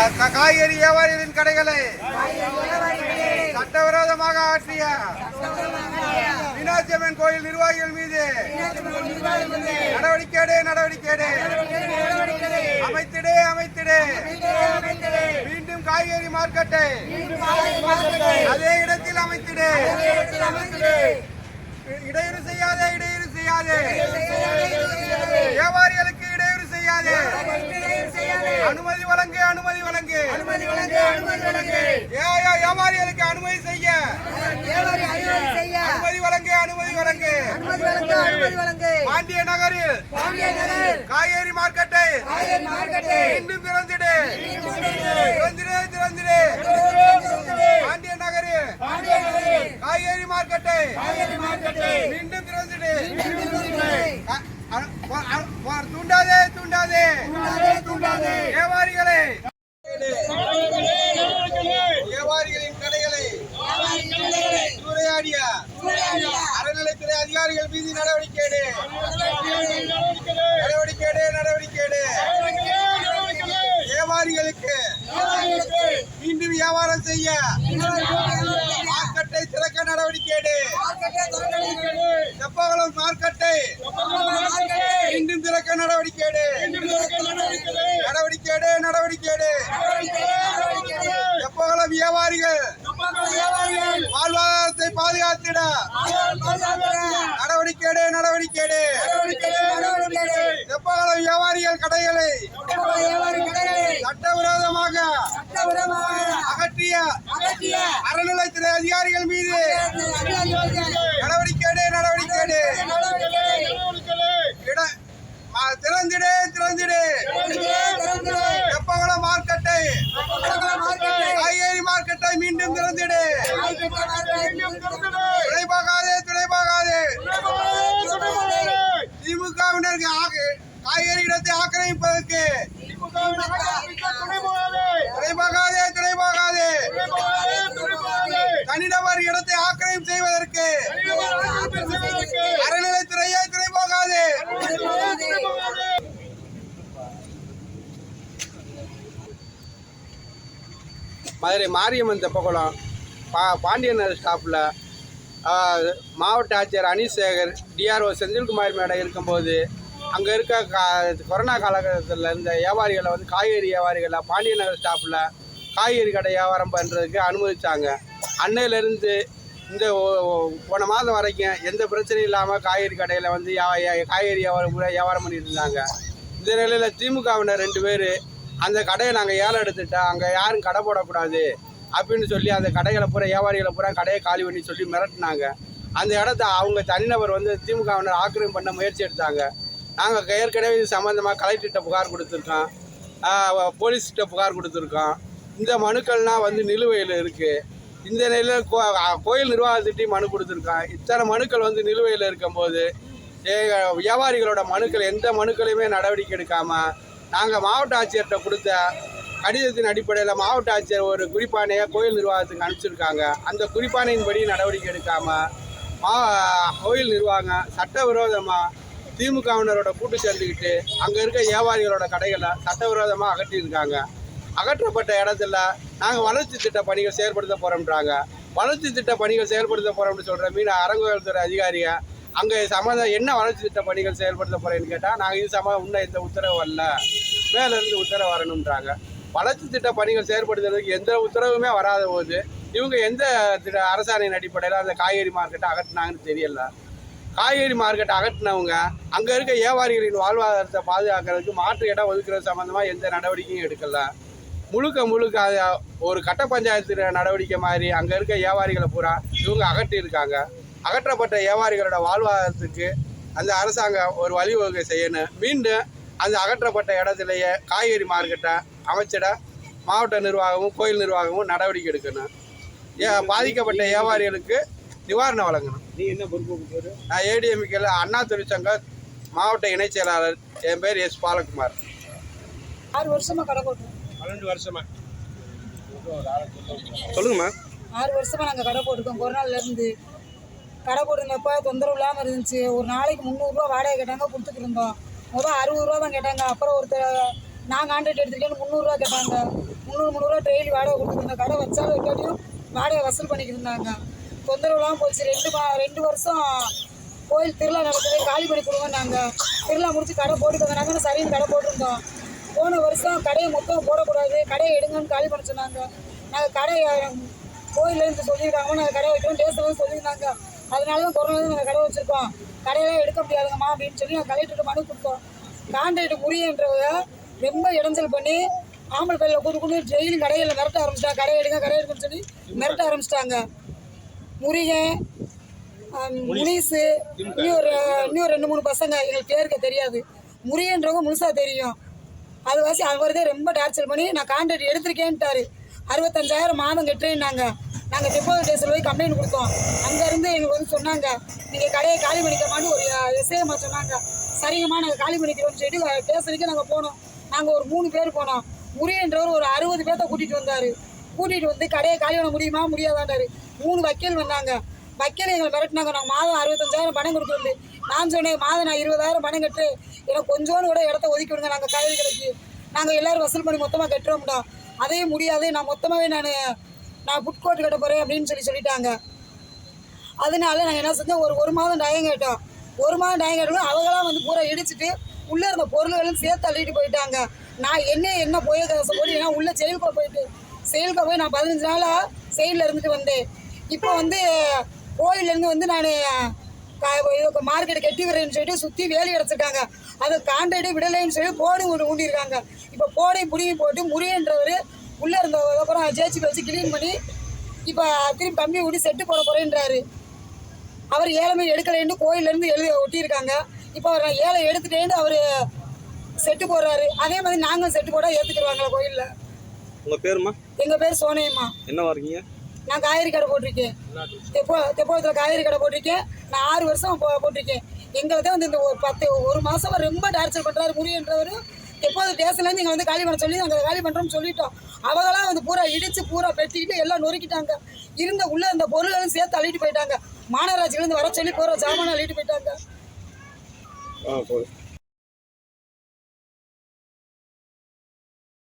காய்கறி வியாபாரிகளின் கடைகளை சட்டவிரோதமாக ஆற்றிய மீனாட்சி அம்மன் கோயில் நிர்வாகிகள் மீது நடவடிக்கை எடு, நடவடிக்கை எடு. அமைத்திடு அமைத்திடு. மீண்டும் காய்கறி மார்க்கெட்டை அதே இடத்தில் அமைத்திடு. இடையூறு செய்யாதே இடையூறு செய்யாதே. வியாபாரிகளுக்கு இடையூறு செய்யாதே. அனுமதி வழங்கு ஏ- ஏ- வியாபாரிகளுக்கு அனுமதி செய்ய அனுமதி வழங்கு அனுமதி வழங்கு பாண்டிய நகரில் காய்கறி மார்க்கெட்டை மீண்டும் திறந்திடு. திறந்திடு. திறந்திடு பாண்டிய நகரில் காய்கறி மார்க்கெட்டை மீண்டும் திறந்திடு. தூண்டாதே. தூண்டாதே வியாபாரிகளை வியாபாரிகளின் கடைகளை சூறையாடிய அறநிலைத்துறை அதிகாரிகள் மீது நடவடிக்கை எடு. நடவடிக்கை எடு, நடவடிக்கை எடு. வியாபாரிகளுக்கு மீண்டும் வியாபாரம் செய்ய மார்க்கெட்டை திறக்க நடவடிக்கை எடு. தெப்பகுளம் மார்க்கெட்டை மீண்டும் திறக்க நடவடிக்கை எடு. நடவடிக்கை எடு, நடவடிக்கை எடு. வியாபாரிகள் வாழ்வாதாரத்தை பாதுகாத்திட நடவடிக்கை எடு, நடவடிக்கை எடு. வியாபாரிகள் கடைகளை சட்டவிரோதமாக அகற்றிய அறநிலைத்துறை அதிகாரிகள் மீது நடவடிக்கை நடவடிக்கை திறந்திடு திறந்திடு. தெப்பகுளம் மார்க்கெட்டை. காய்கறி மார்க்கெட்டை மீண்டும் திறந்திடு. துணை பார்க்காதே துணை பார்க்காதே திமுகவினருக்கு ஆக- காய்கறி இடத்தை ஆக்கிரமிப்பதற்கு துணை பார்க்காதே தனிநபர் இடத்தை ஆக்கிரமிப்பு செய்வதற்கு அறநிலைத்துறையே துறைபோகாதே மதுரை மாரியம்மன் தெப்பகுளம் பா பாண்டியன் ஸ்டாப்பில் மாவட்ட ஆட்சியர் அனீஸ் சேகர் டிஆர்ஓ செந்தில்குமார் மேடம் இருக்கும்போது அங்கே இருக்க கா கொரோனா காலகட்டத்தில் இருந்த வியாபாரிகளை வந்து காய்கறி வியாபாரிகளை பாண்டிய நகர் ஸ்டாப்பில் காய்கறி கடை வியாபாரம் பண்ணுறதுக்கு அனுமதித்தாங்க அன்னையிலேருந்து இந்த போன மாதம் வரைக்கும் எந்த பிரச்சனையும் இல்லாமல் காய்கறி கடையில் வந்து காய்கறி வியாபாரம் பூரா வியாபாரம் பண்ணிட்டு இருந்தாங்க. இந்த நிலையில் திமுகவினர் ரெண்டு பேர் அந்த கடையை நாங்கள் ஏலம் எடுத்துட்டோம் அங்கே யாரும் கடை போடக்கூடாது அப்படின்னு சொல்லி அந்த கடைகளை பூரா வியாபாரிகளை பூரா கடையை காலி பண்ணி சொல்லி மிரட்டினாங்க. அந்த இடத்த அவங்க தனிநபர் வந்து திமுகவினர் ஆக்கிரமிப்பு பண்ண முயற்சி எடுத்தாங்க. நாங்கள் ஏற்கனவே இது சம்மந்தமாக கலெக்டர்கிட்ட புகார் கொடுத்துருக்கோம். போலீஸ்கிட்ட புகார் கொடுத்துருக்கோம். இந்த மனுக்கள்லாம் வந்து நிலுவையில் இருக்குது இந்த நிலையில் கோ கோயில் நிர்வாகத்திட்டையும் மனு கொடுத்துருக்கோம் இத்தனை மனுக்கள் வந்து நிலுவையில் இருக்கும்போது வியாபாரிகளோட மனுக்கள் எந்த மனுக்களையுமே நடவடிக்கை எடுக்காமல் நாங்கள் மாவட்ட ஆட்சியர்கிட்ட கொடுத்த கடிதத்தின் அடிப்படையில் மாவட்ட ஆட்சியர் ஒரு குறிப்பானையை கோயில் நிர்வாகத்துக்கு அனுப்பிச்சிருக்காங்க. அந்த குறிப்பானையின்படி நடவடிக்கை எடுக்காமல் மா கோயில் நிர்வாகம் சட்டவிரோதமாக திமுகவினரோட கூட்டு சேர்ந்துக்கிட்டு அங்கே இருக்க வியாபாரிகளோட கடைகளை சட்டவிரோதமாக அகற்றியிருக்காங்க. அகற்றப்பட்ட இடத்துல நாங்கள் வளர்ச்சி திட்ட பணிகள் செயல்படுத்த போகிறோம்ன்றாங்க வளர்ச்சி திட்ட பணிகள் செயல்படுத்த போகிறோம்னு சொல்கிற மீன் அறங்குவல் துறை அதிகாரியை அங்கே சம்மந்தம் என்ன வளர்ச்சி திட்ட பணிகள் செயல்படுத்த போகிறேன்னு கேட்டால் நாங்கள் இது சம்மந்தம் இன்னும் எந்த உத்தரவு வரல மேலேருந்து உத்தரவு வரணுன்றாங்க வளர்ச்சி திட்ட பணிகள் செயல்படுத்துறதுக்கு எந்த உத்தரவுமே வராத போது இவங்க எந்த திட்ட அரசாணையின் அடிப்படையில் அந்த காய்கறி மார்க்கெட்டை அகற்றினாங்கன்னு தெரியல. காய்கறி மார்க்கெட்டை அகற்றினவங்க அங்கே இருக்க வியாபாரிகளின் வாழ்வாதாரத்தை பாதுகாக்கிறதுக்கு மாற்று இடம் ஒதுக்குறது சம்மந்தமாக எந்த நடவடிக்கையும் எடுக்கலை. முழுக்க முழுக்க ஒரு கட்ட பஞ்சாயத்து நடவடிக்கை மாதிரி அங்கே இருக்க வியாபாரிகளை பூரா இவங்க அகற்றியிருக்காங்க. அகற்றப்பட்ட வியாபாரிகளோட வாழ்வாதாரத்துக்கு அந்த அரசாங்கம் ஒரு வழிவகை செய்யணும். மீண்டும் அந்த அகற்றப்பட்ட இடத்துலையே காய்கறி மார்க்கெட்டை அமைச்சிட மாவட்ட நிர்வாகமும் கோயில் நிர்வாகமும் நடவடிக்கை எடுக்கணும். ஏ- பாதிக்கப்பட்ட வியாபாரிகளுக்கு நிவாரணம் வழங்கணும். நீ என்ன பொறுப்பு நான் ஏடிஎம்கேல அண்ணா தொழிற்சங்க மாவட்ட இணைச் செயலாளர். என் பேர் எஸ் பாலகுமார். ஆறு வருஷமா கடை போட்டோம் பன்னெண்டு வருஷமா. சொல்லுங்கம்மா. ஆறு வருஷமா நாங்கள் கடை போட்டிருக்கோம் கொரோனால இருந்து கடை போட்டிருந்தப்ப தொந்தரவு இல்லாமல் இருந்துச்சு. ஒரு நாளைக்கு முந்நூறுரூவா வாடகை கேட்டாங்க கொடுத்துட்டு இருந்தோம். முதல் அறுபது ரூபா தான் கேட்டாங்க. அப்புறம் ஒருத்தர் நான் கான்ட்ராக்ட் எடுத்துருக்கேன்னு முந்நூறுரூவா கேட்டாங்க. முந்நூறு முந்நூறுரூவா டெய்லி வாடகை கொடுத்துருந்த கடை வச்சாலும் வைக்காட்டியும் வாடகை வசூல் பண்ணிக்கிட்டு இருந்தாங்க. தொந்தரவுலாம் போச்சு. ரெண்டு மா ரெண்டு வருஷம் கோயில் திருவிழா நடக்குது. காலி பண்ணி கொடுங்கன்னாங்க. திருவிழா முடிச்சு கடை போட்டுக்கோங்க. நாங்கள் சரின்னு கடை போட்டிருந்தோம். போன வருஷம் கடையை மொத்தம் போடக்கூடாது. கடையை எடுங்கன்னு காலி பண்ண சொன்னாங்க. நாங்கள் கடையை கோயிலேருந்து சொல்லியிருக்காங்க. நாங்கள் கடை வைக்கிறோம். டேஸ்ட்லாம் சொல்லியிருந்தாங்க. அதனால தான் கொரோனா நாங்கள் கடை வச்சுருக்கோம். கடையெல்லாம் எடுக்க முடியாதுங்கம்மா அப்படின்னு சொல்லி நாங்கள் கலெக்டருக்கு மனு கொடுத்தோம். கான்ட்ராக்ட் முறியன்றவங்க ரொம்ப இடைஞ்சல் பண்ணி ஆம்பளை பையில கூட்டு கொண்டு டெய்லி கடையில் மிரட்ட ஆரம்பிச்சிட்டாங்க. கடை எடுங்க கடை எடுக்கணும்னு சொல்லி மிரட்ட ஆரம்பிச்சிட்டாங்க. முருகன் முனிசு இன்னும் ஒரு இன்னும் ரெண்டு மூணு பசங்க எங்களுக்கு பேருக்கு தெரியாது. முருகன்றவங்க முழுசாக தெரியும். அது வாசி அவர்தே ரொம்ப டார்ச்சர் பண்ணி நான் கான்ட்ராக்ட் எடுத்திருக்கேன்ட்டாரு. அறுபத்தஞ்சாயிரம் மாதம் கட்டுறேன்னாங்க. நாங்கள் டெபாசிட் டேஸில் போய் கம்ப்ளைண்ட் கொடுத்தோம். அங்கேருந்து எங்களுக்கு வந்து சொன்னாங்க நீங்கள் கடையை காலி பண்ணிக்கமான்னு ஒரு எஸ்ஏமா சொன்னாங்க. சரிங்கம்மா நாங்கள் காலி பண்ணிக்கிறோம்னு சொல்லிட்டு ஸ்டேஷனுக்கு நாங்கள் போனோம். நாங்கள் ஒரு மூணு பேர் போனோம். முருகன்றவர் ஒரு அறுபது பேர்த்த கூட்டிகிட்டு வந்தார். கூட்டிகிட்டு வந்து கடையை காலி பண்ண முடியுமா? முடியாதாண்டாரு மூணு வக்கீல் வந்தாங்க. வக்கீல் எங்களை மிரட்டினாங்க. நாங்கள் மாதம் அறுபத்தஞ்சாயிரம் பணம் கொடுக்குறது நான் சொன்னேன் மாதம் நான் இருபதாயிரம் பணம் கட்டு. எனக்கு கொஞ்சோண்டு கூட இடத்த ஒதுக்கி விடுங்க. நாங்கள் காய்கறி கடைக்கு நாங்கள் எல்லாரும் வசூல் பண்ணி மொத்தமாக கட்டுறோம்டா. அதையும் முடியாது. நான் மொத்தமாகவே நான் நான் ஃபுட் கோர்ட் கட்ட போகிறேன் அப்படின்னு சொல்லி சொல்லிட்டாங்க. அதனால நாங்கள் என்ன செஞ்சோம்? ஒரு ஒரு மாதம் டயம் கேட்டோம். ஒரு மாதம் டயம் கேட்டோம் அவங்களாம் வந்து பூரா இடிச்சிட்டு உள்ளே இருந்த பொருள்களும் சேர்த்து தள்ளிட்டு போயிட்டாங்க. நான் என்ன என்ன போய் கதை போட்டு ஏன்னா உள்ளே செயலுக்கு போயிட்டு செயலுக்கு போய் நான் பதினஞ்சு நாளாக செயலில் இருந்துட்டு வந்தேன். இப்போ வந்து கோயிலேருந்து வந்து நான் மார்க்கெட் கெட்டி விடுறேன்னு சொல்லிட்டு சுற்றி வேலி அடைச்சிருக்காங்க. அதை கான்ட்ராக்டே விடலைன்னு சொல்லி போடு ஒன்று ஊண்டியிருக்காங்க இப்போ போடை புடிங்கி போட்டு முறியன்றவர் உள்ளே இருந்ததுக்கப்புறம் ஜேச்சி வச்சு கிளீன் பண்ணி இப்போ திரும்பி கம்பி ஊட்டி செட்டு போட போகிறேன்றாரு அவர் ஏழமை எடுக்கலைன்னு கோயிலேருந்து எழுதி ஒட்டியிருக்காங்க. இப்போ அவர் நான் ஏழை எடுத்துட்டேன்னு அவர் செட்டு போடுறாரு. அதே மாதிரி நாங்களும் செட்டு போட ஏற்றுக்கிடுவாங்களா கோயிலில்? உங்கள் பேருமா எங்கள் பேர் சோனையம்மா. என்னவா இருக்கீங்க? நான் காய்கறி கடை போட்டிருக்கேன். தெப்போ தெப்போத்தில் காய்கறி கடை போட்டிருக்கேன். நான் ஆறு வருஷம் போ போட்டிருக்கேன். எங்களை தான் வந்து இந்த ஒரு பத்து ஒரு மாதம் ரொம்ப டார்ச்சர் பண்ணுறாரு முருகன்றவர் எப்போது ஸ்டேஷன்லேருந்து இங்கே வந்து காலி பண்ண சொல்லி நாங்கள் காலி பண்ணுறோம்னு சொல்லிட்டோம். அவங்களாம் வந்து பூரா இடித்து பூரா பெட்டிக்கிட்டு எல்லாம் நொறுக்கிட்டாங்க. இருந்த உள்ளே இருந்த பொருள்களும் சேர்த்து அள்ளிட்டு போயிட்டாங்க. மாநகராட்சியிலேருந்து வர சொல்லி பூரா ஜாமான் அள்ளிட்டு போயிட்டாங்க.